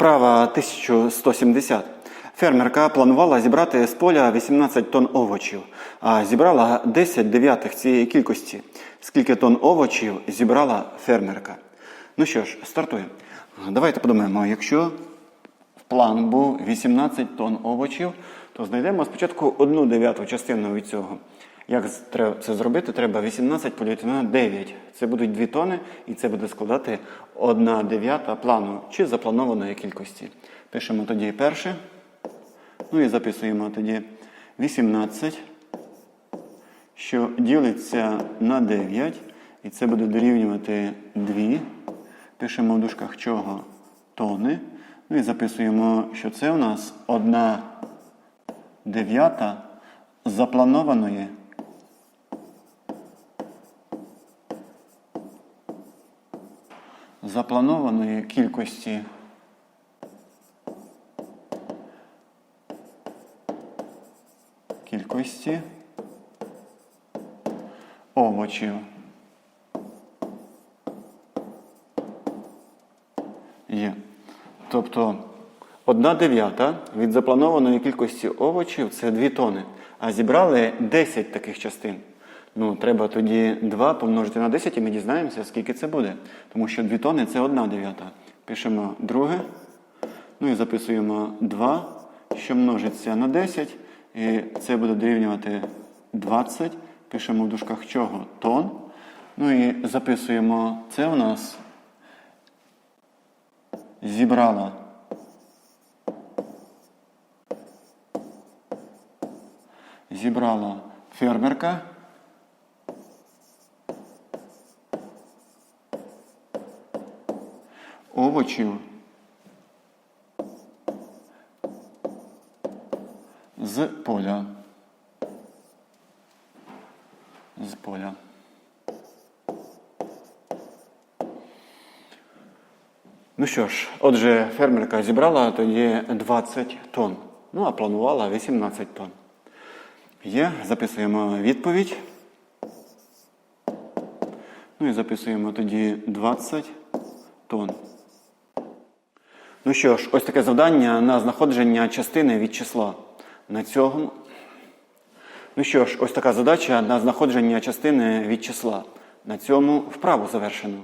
Вправа 1170. Фермерка планувала зібрати з поля 18 тонн овочів, а зібрала 10 дев'ятих цієї кількості. Скільки тонн овочів зібрала фермерка? Ну що ж, стартуємо. Давайте подумаємо, якщо план був 18 тонн овочів, то знайдемо спочатку одну дев'яту частину від цього. Як це зробити? Треба 18 поділити на 9. Це будуть 2 тони, і це буде складати 1 дев'ята плану чи запланованої кількості. Пишемо тоді перше. Ну і записуємо тоді 18, що ділиться на 9, і це буде дорівнювати 2. Пишемо в дужках чого тони. Ну і записуємо, що це у нас 1 дев'ята запланованої запланованої кількості кількості овочів. Є. Тобто одна дев'ята від запланованої кількості овочів це 2 тони. А зібрали 10 таких частин. Ну, треба тоді 2 помножити на 10 і ми дізнаємося, скільки це буде. Тому що 2 тони це 1 дев'ята. Пишемо друге. Ну і записуємо 2, що множиться на 10. І це буде дорівнювати 20. Пишемо в дужках чого? Тон. Ну і записуємо це у нас зібрала зібрала фермерка. Овочів з поля. З поля. Ну що ж, отже, фермерка зібрала тоді 20 тонн. Ну, а планувала 18 тонн. Є, записуємо відповідь. Ну і записуємо тоді 20 тонн. Ну що ж, ось таке завдання на знаходження частини від числа. На цьому. Ну що ж, ось така задача на знаходження частини від числа. На цьому вправу завершено.